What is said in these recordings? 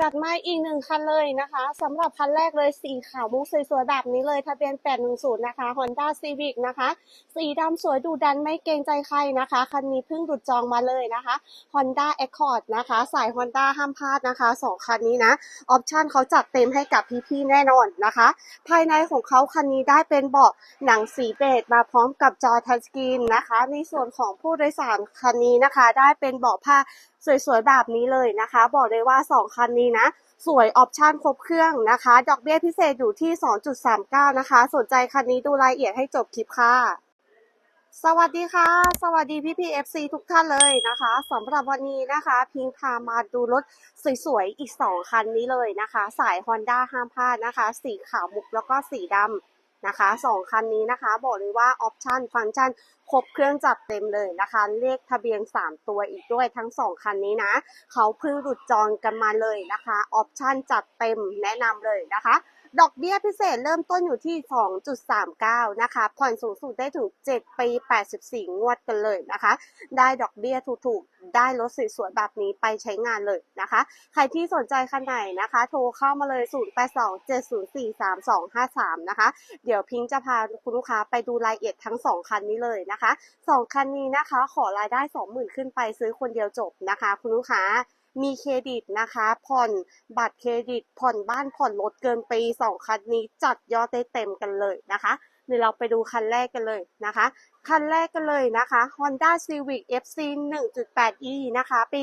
จัดมาอีกหนึ่งคันเลยนะคะสำหรับคันแรกเลยสีขาวมุกสวยๆแบบนี้เลยทะเบียน 810 นะคะ Honda Civic นะคะ สีดำสวยดูดันไม่เกรงใจใครนะคะ คันนี้เพิ่งดุดจองมาเลยนะคะ Honda Accord นะคะ สาย Honda ห้ามพลาดนะคะสองคันนี้นะออปชันเขาจัดเต็มให้กับพี่ๆแน่นอนนะคะ ภายในของเขาคันนี้ได้เป็นเบาะหนังสีเบจมาพร้อมกับจอทัชสกรีนนะคะ ในส่วนของผู้โดยสารคันนี้นะคะ ได้เป็นเบาะผ้า สวยๆแบบนี้เลยนะคะ บอกเลยว่า 2 คันนี้นะ สวยออปชันครบเครื่องนะคะ ดอกเบี้ยพิเศษอยู่ที่ 2.39 นะคะ สนใจคันนี้ดูรายละเอียดให้จบคลิปค่ะสวัสดีค่ะ สวัสดีพี่พีเอฟซีทุกท่านเลยนะคะสำหรับวันนี้นะคะ พิงพามาดูรถสวยๆ อีก 2 คันนี้เลยนะคะ สาย Honda ห้ามพลาดนะคะ สีขาวมุกแล้วก็สีดำ นะคะสองคันนี้นะคะบอกเลยว่าออปชันฟังก์ชันครบเครื่องจัดเต็มเลยนะคะ เลขทะเบียน 3 ตัวอีกด้วยทั้ง 2 คันนี้นะ เขาเพิ่งหลุดจองกันมาเลยนะคะออปชันจัดเต็มแนะนำเลยนะคะ ดอกเบี้ยพิเศษเริ่มต้นอยู่ที่ 2.39 นะคะ ผ่อนสูงสุดได้ถึง 7 ปี 84 งวดกันเลยนะคะ ได้ดอกเบี้ยถูกๆ ได้รถสวยๆแบบนี้ไปใช้งานเลยนะคะ ใครที่สนใจคันไหนนะคะ โทรเข้ามาเลย 0827043253 นะคะ เดี๋ยวพิงค์จะพาคุณลูกค้าไปดูรายละเอียดทั้ง 2 คันนี้เลยนะคะ 2 คันนี้นะคะ ขอรายได้ 20,000 ขึ้นไปซื้อคนเดียวจบนะคะ คุณลูกค้า มีเครดิตนะคะ ผ่อนบัตรเครดิต ผ่อนบ้านผ่อนรถเกินปีสองคันนี้จัดยอดได้เต็มกันเลยนะคะเดี๋ยวเราไปดูคันแรกกันเลยนะคะ คันแรกกันเลยนะคะ Honda Civic FC 1.8e นะคะ ปี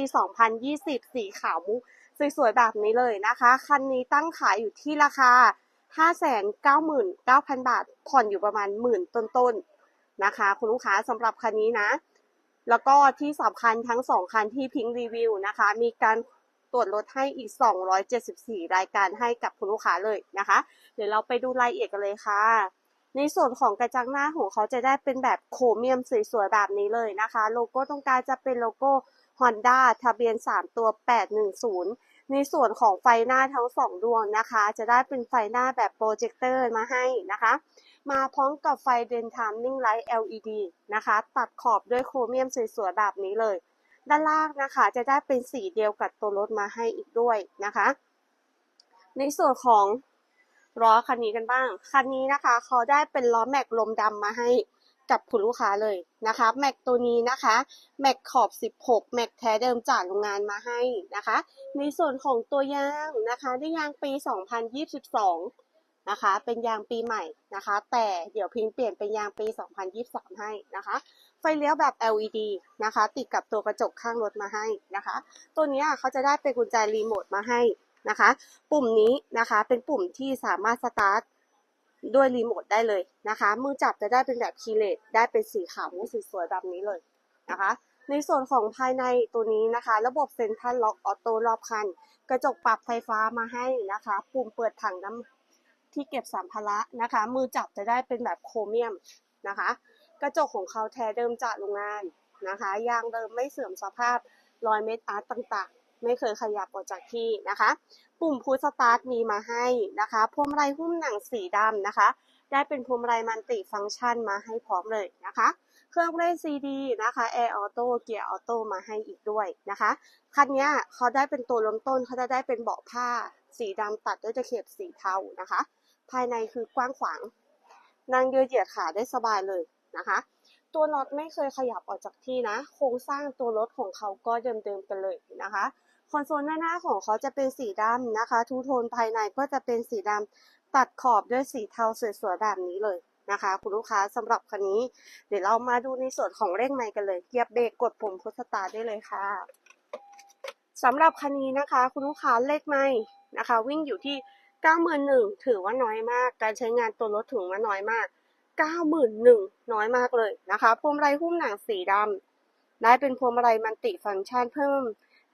2020 สีขาวมุกสวยๆแบบนี้เลยนะคะ คันนี้ตั้งขายอยู่ที่ราคา 599,000 บาท ผ่อนอยู่ประมาณหมื่นต้นๆนะคะ คุณลูกค้าสำหรับคันนี้นะ แล้วก็ที่สำคัญทั้งสองคันที่พิงค์รีวิวนะคะ มีการตรวจรถให้อีก 274 รายการให้กับคุณลูกค้าเลยนะคะ เดี๋ยวเราไปดูรายละเอียดกันเลยค่ะ ในส่วนของกระจังหน้าของเขาจะได้เป็นแบบโครเมียมสวยๆแบบนี้เลยนะคะ โลโก้ตรงกลางจะเป็นโลโก้ Honda ทะเบียน 3 ตัว 810 ในส่วนของไฟหน้าทั้งสองดวงนะคะ จะได้เป็นไฟหน้าแบบโปรเจคเตอร์มาให้นะคะ มาพร้อมกับไฟเดนทามนิ่งไลท์ LED นะคะ ตัดขอบด้วยโครเมียมสวยๆแบบนี้เลย ด้านล่างนะคะจะได้เป็นสีเดียวกับตัวรถมาให้อีกด้วยนะคะ ในส่วนของล้อคันนี้กันบ้าง คันนี้นะคะเขาได้เป็นล้อแม็กลมดำมาให้กับคุณลูกค้าเลยนะคะแม็กตัวนี้นะคะแม็กขอบ 16แม็กแท้เดิมจากโรงงานมาให้นะคะ ในส่วนของตัวยางนะคะได้ยางปี 2022 นะคะ เป็นยางปีใหม่นะคะ แต่เดี๋ยวพิงเปลี่ยนเป็นยางปี 2023 ให้นะคะ ไฟเลี้ยวแบบ LED นะคะ ติดกับตัวกระจกข้างรถมาให้นะคะ ตัวนี้เขาจะได้เป็นกุญแจรีโมทมาให้นะคะ ปุ่มนี้นะคะเป็นปุ่มที่สามารถสตาร์ทด้วยรีโมทได้เลยนะคะ มือจับจะได้เป็นแบบคีเลสได้เป็นสีขาวมุกสวยๆแบบนี้เลยนะคะ ในส่วนของภายในตัวนี้นะคะ ระบบเซ็นทรัลล็อกออโต้รอบคัน กระจกปรับไฟฟ้ามาให้นะคะ ปุ่มเปิดถังน้ำ ที่เก็บสัมภาระนะคะ มือจับจะได้เป็นแบบโครเมียมนะคะ กระจกของเขาแท้เดิมจากโรงงานนะคะยางเดิมไม่เสื่อมสภาพรอยเม็ดอาร์ตต่างๆ ไม่เคยขยับออกจากที่นะคะ ปุ่มพุชสตาร์ทมีมาให้นะคะพวงมาลัยหุ้มหนังสีดำนะคะ ได้เป็นพวงมาลัยมันติฟังก์ชันมาให้พร้อมเลยนะคะ เครื่องเล่นซีดีนะคะแอร์ออโต้เกียร์ออโต้มาให้อีกด้วยนะคะคันนี้เขาได้เป็นตัวเริ่มต้นเขาจะได้เป็นเบาะผ้าสีดำตัดด้วยตะเข็บสีเทานะคะ ภายในคือกว้างขวางนั่งยืดเหยียดขาได้สบายเลยนะคะ ตัวน็อตไม่เคยขยับออกจากที่นะ โครงสร้างตัวรถของเขาก็เดิมๆกันเลยนะคะคอนโซลหน้าของเขาจะเป็นสีดำนะคะ ทูโทนภายในก็จะเป็นสีดำตัดขอบด้วยสีเทาสวยๆแบบนี้เลยนะคะ คุณลูกค้าสำหรับคันนี้ เดี๋ยวเรามาดูในส่วนของเร่งไมค์กันเลยเหยียบเบรกกดปุ่มพุชสตาร์ได้เลยค่ะสำหรับคันนี้นะคะ คุณลูกค้าเลขไมค์นะคะ วิ่งอยู่ที่ 91,000ถือว่าน้อยมาก การใช้งานตัวรถถือว่าน้อยมาก 91,000น้อยมากเลยนะคะพวงมาลัยหุ้มหนังสีดำได้เป็นพวงมาลัยมันติฟังก์ชันเพิ่ม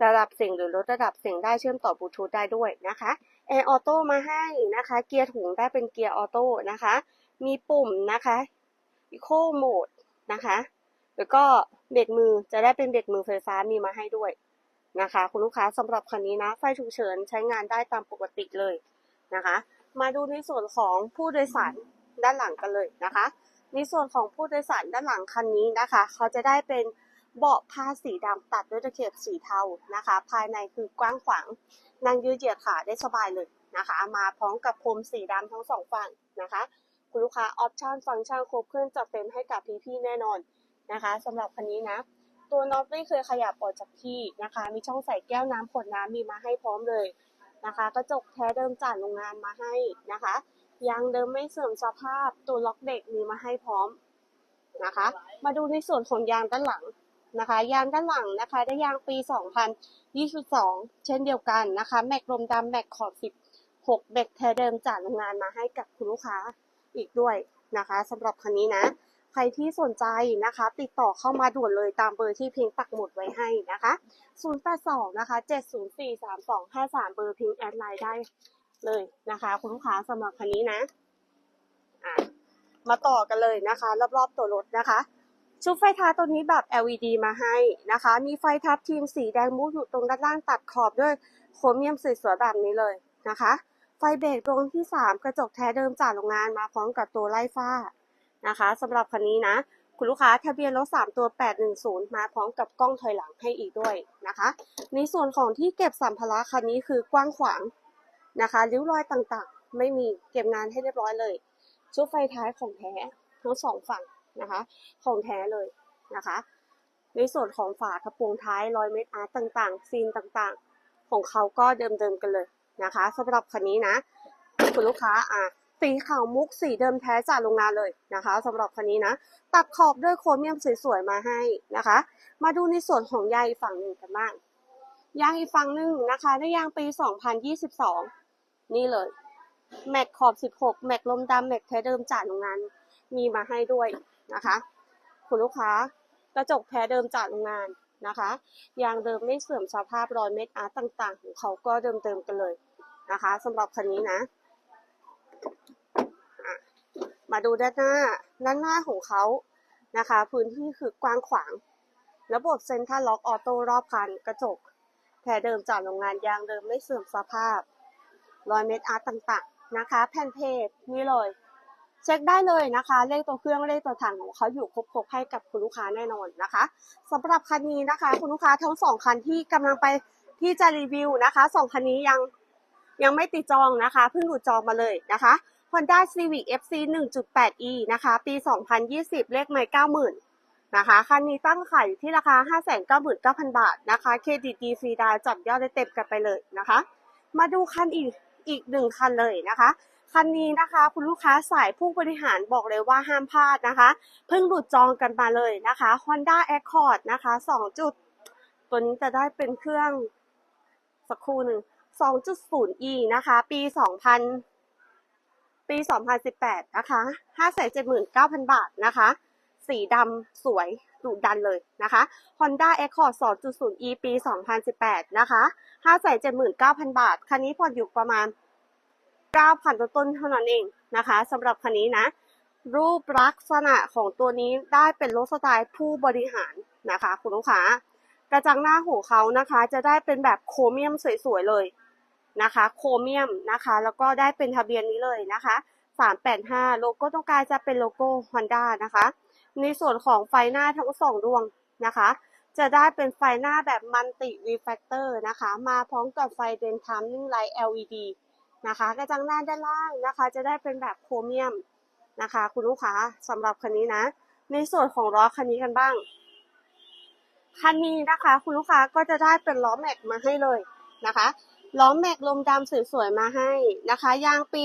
ระดับเสียงหรือลดระดับเสียงได้เชื่อมต่อบลูทูธได้ด้วยนะคะแอร์ออโต้มาให้นะคะ เกียร์ถุงได้เป็นเกียร์ออโต้นะคะ มีปุ่มนะคะ Eco Mode นะคะ แล้วก็เบรกมือจะได้เป็นเบรกมือไฟฟ้ามีมาให้ด้วยนะคะ คุณลูกค้าสำหรับคันนี้นะ ไฟฉุกเฉินใช้งานได้ตามปกติเลย นะคะ มาดูในส่วนของผู้โดยสารด้านหลังกันเลยนะคะ ในส่วนของผู้โดยสารด้านหลังคันนี้นะคะ เขาจะได้เป็นเบาะผ้าสีดำตัดด้วยตะเข็บสีเทานะคะ ภายในคือกว้างขวางนั่งยืดเหยียดขาได้สบายเลยนะคะ มาพร้อมกับพรมสีดำทั้งสองฝั่งนะคะ คุณลูกค้าออปชั่นฟังก์ชันครบเครื่องจัดเต็มให้กับพี่ๆแน่นอนนะคะสำหรับคันนี้นะตัวน็อตไม่เคยขยับออกจากที่นะคะ มีช่องใส่แก้วน้ำขวดน้ำมีมาให้พร้อมเลย นะคะ กระจกแท้เดิมจากโรงงานมาให้นะคะ ยางเดิมไม่เสื่อมสภาพตัวล็อกเด็กมีมาให้พร้อมนะคะ มาดูในส่วนของยางด้านหลังนะคะ ยางด้านหลังนะคะได้ยางปี 2022 เช่นเดียวกันนะคะ แม็กลมดำแม็กขอบ16แม็กแท้เดิมจากโรงงานมาให้กับคุณลูกค้าอีกด้วยนะคะสำหรับคันนี้นะ ใครที่สนใจนะคะ ติดต่อเข้ามาด่วนเลยตามเบอร์ที่พิงปักหมุดไว้ให้นะคะ 082 นะคะ 7043253 เบอร์พิงแอดไลน์ได้เลยนะคะ คุณลูกค้าสำหรับคันนี้นะะมาต่อกันเลยนะคะ รอบๆตัวรถนะคะ ชุดไฟท้ายตัวนี้แบบ LED มาให้นะคะ มีไฟทับทีมสีแดงมุกอยู่ตรงด้านล่างตัดขอบด้วยโครเมียมสวยๆแบบนี้เลยนะคะ ไฟเบรกดวงที่ 3 กระจกแท้เดิมจากโรงงานมาพร้อมกับตัวไล่ฟ้า นะคะสำหรับคันนี้นะคุณลูกค้าทะเบียนรถ3ตัว 810 มาพร้อมกับกล้องถอยหลังให้อีกด้วยนะคะ ในส่วนของที่เก็บสัมภาระคันนี้คือกว้างขวางนะคะริ้วรอยต่างๆ ไม่มีเก็บงานให้เรียบร้อยเลย ชุดไฟท้ายของแท้ทั้งสองฝั่งนะคะ ของแท้เลยนะคะ ในส่วนของฝากระโปรงท้ายรอยเม็ดอาร์ตต่างๆ ซีนต่างๆ ของเขาก็เดิมๆกันเลยนะคะสำหรับคันนี้นะ คุณลูกค้าอะ สีขาวมุกสีเดิมแท้จากโรงงานเลยนะคะสำหรับคันนี้นะ ตัดขอบด้วยโครเมียมสวยๆมาให้นะคะ มาดูในส่วนของยางอีกฝั่งหนึ่งกันบ้างยางอีกฝั่งหนึ่งนะคะได้ยางปี 2022 นี่เลยแม็กขอบ 16 แม็กลมดำแม็กแท้เดิมจากโรงงานมีมาให้ด้วยนะคะ คุณลูกค้ากระจกแท้เดิมจากโรงงานนะคะยางเดิมไม่เสื่อมสภาพรอยเม็ดอาร์ตต่างๆ ของเขาก็เดิมๆกันเลยนะคะสำหรับคันนี้นะอะ มาดูด้านหน้า ด้านหน้าของเขานะคะ พื้นที่คือกว้างขวาง ระบบเซ็นทรัลล็อกออโต้รอบคันกระจกแท้เดิมจากโรงงานยางเดิมไม่เสื่อมสภาพ รอยเม็ดอาร์ตต่างๆนะคะ แผ่นเพจนี่เลย เช็คได้เลยนะคะ เลขตัวเครื่องเลขตัวถังของเขาอยู่ครบๆให้กับคุณลูกค้าแน่นอนนะคะสำหรับคันนี้นะคะ คุณลูกค้าทั้งสองคันที่กำลังไปที่จะรีวิวนะคะสองคันนี้ยัง ยังไม่ติดจองนะคะ เพิ่งหลุดจองมาเลยนะคะ Honda Civic FC 1.8e นะคะ ปี 2020 เลขไม่90,000นะคะคันนี้ตั้งขายอยู่ที่ราคา 599,000 บาทนะคะเครดิตดีฟรีดาวจับยอดได้เต็มกันไปเลยนะคะ มาดูคันอีกอีกหนึ่งคันเลยนะคะ คันนี้นะคะ คุณลูกค้าสายผู้บริหารบอกเลยว่าห้ามพลาดนะคะ เพิ่งหลุดจองกันมาเลยนะคะ Honda Accord นะคะ2จุด ตัวนี้จะได้เป็นเครื่องสักครู่หนึ่ง 2.0e นะคะ ปี 2000 ปี 2018 นะคะ 579,000 บาทนะคะ สีดำสวยดุดันเลยนะคะ Honda Accord 2.0e ปี 2018 นะคะ 579,000 บาท คันนี้ผ่อนอยู่ประมาณ 9,000ต้นๆเท่านั้นเองนะคะสำหรับคันนี้นะ รูปลักษณะของตัวนี้ได้เป็นรถสไตล์ผู้บริหารนะคะ คุณลูกค้ากระจังหน้าของเขานะคะ จะได้เป็นแบบโครเมียมสวยๆเลย นะคะ โครเมียมนะคะ แล้วก็ได้เป็นทะเบียนนี้เลยนะคะ 385 โลโก้ตรงกางจะเป็นโลโก้ Honda นะคะ ในส่วนของไฟหน้าทั้งสองดวงนะคะ จะได้เป็นไฟหน้าแบบมัลติรีแฟกเตอร์นะคะ มาพร้อมกับไฟเดนทัมมิ่งไลท์ LED นะคะกระจังหน้าด้านล่างนะคะ จะได้เป็นแบบโครเมียมนะคะ คุณลูกค้าสำหรับคันนี้นะ ในส่วนของล้อคันนี้กันบ้างคันนี้นะคะ คุณลูกค้าก็จะได้เป็นล้อแม็กมาให้เลยนะคะ ล้อแม็กลมดำสวยๆมาให้นะคะ ยางปี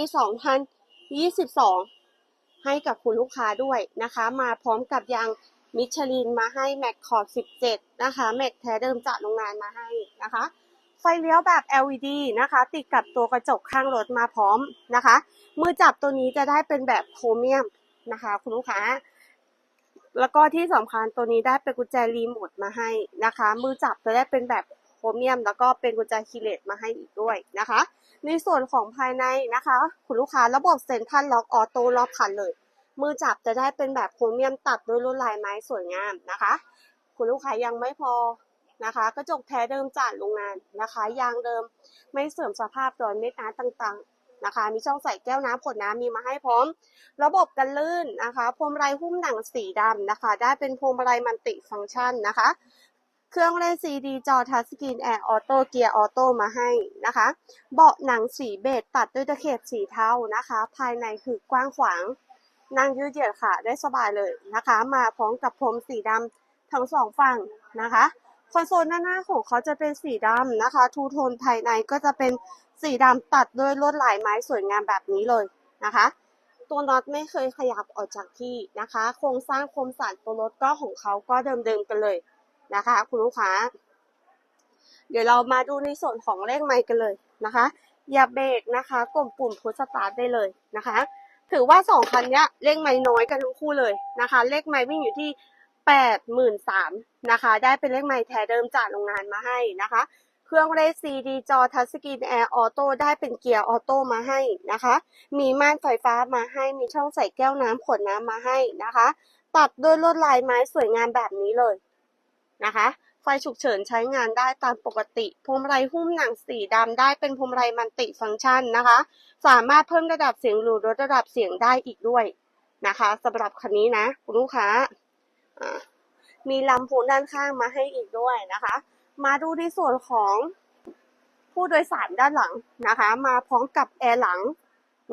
2022 ให้กับคุณลูกค้าด้วยนะคะ มาพร้อมกับยางมิชลินมาให้แม็กขอบ17 นะคะ แม็กแท้เดิมจากโรงงานมาให้นะคะ ไฟเลี้ยวแบบ LED นะคะ ติดกับตัวกระจกข้างรถมาพร้อมนะคะ มือจับตัวนี้จะได้เป็นแบบโครเมียมนะคะ คุณลูกค้า แล้วก็ที่สำคัญตัวนี้ได้เป็นกุญแจรีโมทมาให้นะคะ มือจับจะได้เป็นแบบ โครเมียม แล้วก็เป็นกุญแจคีย์เลสมาให้อีกด้วยนะคะ ในส่วนของภายในนะคะ คุณลูกค้าระบบเซ็นทรัลล็อกออโต้รอบคันเลย มือจับจะได้เป็นแบบโครเมียมตัดด้วยลวดลายไม้สวยงามนะคะ คุณลูกค้ายังไม่พอนะคะกระจกแท้เดิมจากโรงงานนะคะ ยางเดิมไม่เสื่อมสภาพรอยเม็ดอาร์ตต่างๆนะคะ มีช่องใส่แก้วน้ำขวดน้ำมีมาให้พร้อม ระบบกันลื่นนะคะพวงมาลัยหุ้มหนังสีดำนะคะ ได้เป็นพวงมาลัยมัลติฟังก์ชันนะคะ เครื่องเล่นซีดีจอทัชสกรีนแอร์ออโต้เกียร์ออโต้มาให้นะคะ เบาะหนังสีเบจตัดด้วยตะเข็บสีเทานะคะ ภายในคือกว้างขวาง นั่งยืดเหยียดขาได้สบายเลยนะคะ มาพร้อมกับพรมสีดำทั้งสองฝั่งนะคะคอนโซลหน้าหน้าของเขาจะเป็นสีดำนะคะ ทูโทนภายในก็จะเป็นสีดำตัดด้วยลวดลายไม้สวยงามแบบนี้เลยนะคะ ตัวน็อตไม่เคยขยับออกจากที่นะคะ โครงสร้างคมสันตัวรถก็ของเขาก็เดิมๆกันเลย นะคะ คุณลูกค้า เดี๋ยวเรามาดูในส่วนของเลขไมค์กันเลยนะคะ อย่าเบรกนะคะกดปุ่มพุชสตาร์ทได้เลยนะคะ ถือว่าสองคันนี้เลขไม้น้อยกันทั้งคู่เลยนะคะ เลขไม้วิ่งอยู่ที่แปดหมื่นสามนะคะ ได้เป็นเลขไม้แท้เดิมจากโรงงานมาให้นะคะเครื่องเลขซีดีจอทัชสกรีนแอร์ออโต้ได้เป็นเกียร์ออโต้มาให้นะคะ มีม่านไฟฟ้ามาให้ มีช่องใส่แก้วน้ำขวดน้ำมาให้นะคะ ตัดด้วยลวดลายไม้สวยงามแบบนี้เลย นะคะ ไฟฉุกเฉินใช้งานได้ตามปกติพวงมาลัยหุ้มหนังสีดำได้เป็นพวงมาลัยมันติฟังก์ชันนะคะ สามารถเพิ่มระดับเสียงหรือลดระดับเสียงได้อีกด้วยนะคะสำหรับคันนี้นะคุณลูกค้ามีลำโพงด้านข้างมาให้อีกด้วยนะคะ มาดูในส่วนของผู้โดยสารด้านหลังนะคะ มาพร้อมกับแอร์หลัง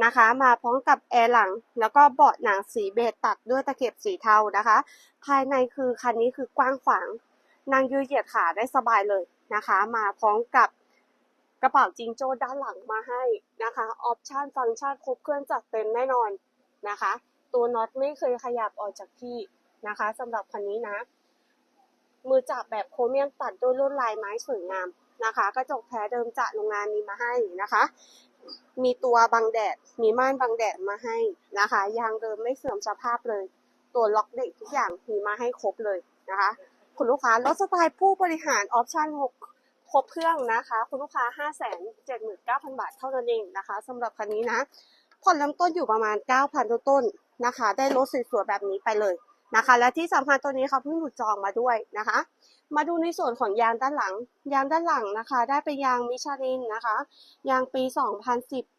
นะคะ มาพร้อมกับแอร์หลัง แล้วก็เบาะหนังสีเบจตัดด้วยตะเข็บสีเทานะคะ ภายในคือคันนี้คือกว้างขวาง นั่งยืดเหยียดขาได้สบายเลยนะคะ มาพร้อมกับกระเป๋าจิงโจ้ด้านหลังมาให้นะคะ ออปชันฟังก์ชันครบเครื่องจัดเต็มแน่นอนนะคะ ตัวน็อตไม่เคยขยับออกจากที่นะคะสำหรับคันนี้นะ มือจับแบบโครเมียมตัดด้วยลวดลายไม้สวยงามนะคะ กระจกแท้เดิมจากโรงงานมีมาให้นะคะ มีตัวบังแดด มีม่านบังแดดมาให้นะคะ ยางเดิมไม่เสื่อมสภาพเลย ตัวล็อกเด็กทุกอย่างมีมาให้ครบเลยนะคะ คุณลูกค้ารถสไตล์ผู้บริหารออปชั่น6ครบเครื่องนะคะ คุณลูกค้า 5 7 9 0 0 0 บาทเท่านั้นเองนะคะสำหรับคันนี้นะผ่อนเริ่มต้นอยู่ประมาณ 9,000ต้นๆนะคะ ได้รถสวยๆแบบนี้ไปเลยนะคะ และที่สำคัญตัวนี้เขาเพิ่งหลุดจองมาด้วยนะคะ มาดูในส่วนของยางด้านหลัง ยางด้านหลังนะคะ ได้เป็นยางมิชลินนะคะ ยางปี 2010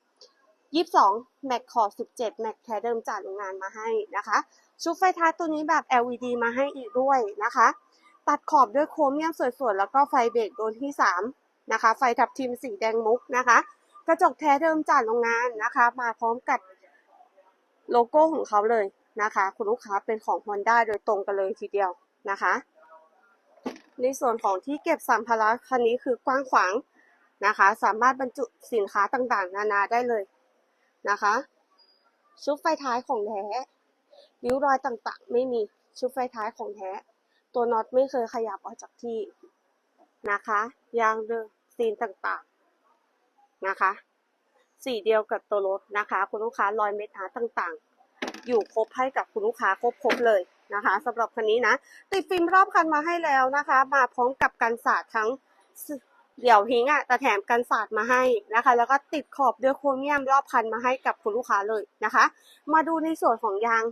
22แม็กขอบ17แม็กแท้เดิมจากโรงงานมาให้นะคะ ชุดไฟท้ายตัวนี้แบบ LED มาให้อีกด้วยนะคะ ตัดขอบด้วยโครเมียมสวยๆ แล้วก็ไฟเบรกโดนที่ 3 นะคะ ไฟทับทิมสีแดงมุกนะคะ กระจกแท้เดิมจากโรงงานนะคะ มาพร้อมกับโลโก้ของเขาเลยนะคะ คุณลูกค้าเป็นของ Honda โดยตรงกันเลยทีเดียวนะคะ ในส่วนของที่เก็บสัมภาระคันนี้คือกว้างขวางนะคะ สามารถบรรจุสินค้าต่างๆ นานาได้เลยนะคะ ชุดไฟท้ายของแท้ริ้วรอยต่างๆ ไม่มีชุดไฟท้ายของแท้ ตัวน็อตไม่เคยขยับออกจากที่นะคะ ยางเดิมซีนต่างๆนะคะ สีเดียวกับตัวรถนะคะ คุณลูกค้ารอยเม็ดอาต่างๆ อยู่ครบให้กับคุณลูกค้าครบๆเลยนะคะสำหรับคันนี้นะ ติดฟิล์มรอบคันมาให้แล้วนะคะ มาพร้อมกับกันสาดทั้งเดี่ยวหิงอะแต่แถมกันสาดมาให้นะคะ แล้วก็ติดขอบด้วยโครเมียมรอบคันมาให้กับคุณลูกค้าเลยนะคะ มาดูในส่วนของยาง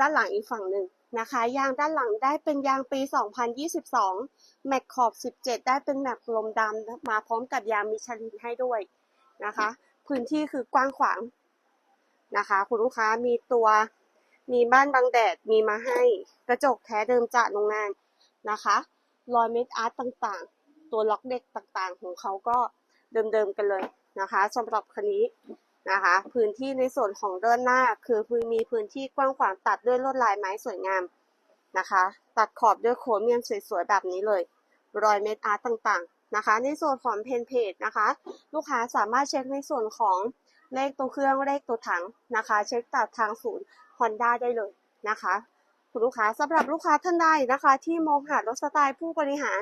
ด้านหลังอีกฝั่งหนึ่ง นะคะ ยางด้านหลังได้เป็นยางปี 2022 แม็กขอบ 17 ได้เป็นแม็กลมดำมาพร้อมกับยางมิชลินให้ด้วยนะคะ พื้นที่คือกว้างขวางนะคะ คุณลูกค้ามีตัวมีบ้านบังแดดมีมาให้กระจกแท้เดิมจากโรงงานนะคะรอยเม็ดอาร์ตต่างๆ ตัวล็อกเด็กต่างๆ ของเขาก็เดิมๆกันเลยนะคะสำหรับคันนี้ นะคะ พื้นที่ในส่วนของด้านหน้า คือมีพื้นที่กว้างขวางตัดด้วยลวดลายไม้สวยงามนะคะ ตัดขอบด้วยโครเมียมสวยๆแบบนี้เลย รอยเม็ดอาร์ตต่างๆนะคะ ในส่วนของเพนเพจนะคะ ลูกค้าสามารถเช็คในส่วนของเลขตัวเครื่องเลขตัวถังนะคะ เช็คจากทางศูนย์ Honda ได้เลยนะคะคุณลูกค้าสำหรับลูกค้าท่านใดนะคะ ที่มองหารถสไตล์ผู้บริหาร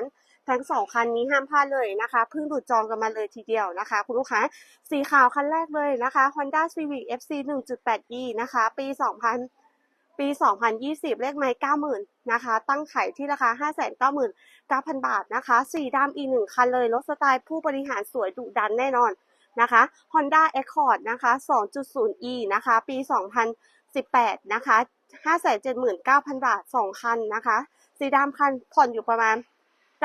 ทั้งสองคันนี้ห้ามพลาดเลยนะคะเพิ่งดูดจองกันมาเลยทีเดียวนะคะ คุณลูกค้าสีขาวคันแรกเลยนะคะ Honda Civic FC 1.8e นะคะ ปี 2000ปี 2020 เลขไม้90,000 นะคะ ตั้งขายที่ราคา 599,000 บาทนะคะ สีดำอีกหนึ่งคันเลย รถสไตล์ผู้บริหารสวยดุดันแน่นอนนะคะ Honda Accord นะคะ 2.0e นะคะ ปี 2018 นะคะ 579,000 บาท 2 คันนะคะ สีดำคันผ่อนอยู่ประมาณ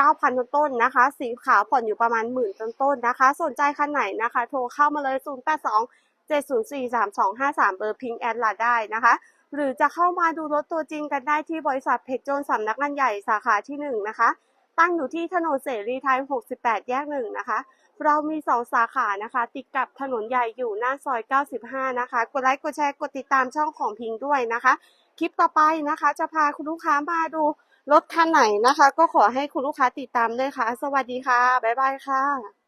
9,000 ต้นนะคะ สีขาวผ่อนอยู่ประมาณหมื่นต้นๆนะคะ สนใจคันไหนนะคะ โทรเข้ามาเลย 082 704 3253 เบอร์พิงแอดลาได้นะคะ หรือจะเข้ามาดูรถตัวจริงกันได้ที่บริษัทเพชรโจนสำนักงานใหญ่สาขาที่ 1 นะคะ ตั้งอยู่ที่ถนนเสรีไทย 68 แยก 1 นะคะ เรามี 2 สาขานะคะ ติดกับถนนใหญ่อยู่หน้าซอย 95 นะคะ กดไลค์ กดแชร์ กดติดตามช่องของพิงด้วยนะคะ คลิปต่อไปนะคะ จะพาคุณลูกค้ามาดู รถคันไหนนะคะ ก็ขอให้คุณลูกค้าติดตามด้วยค่ะ สวัสดีค่ะ บ๊ายบายค่ะ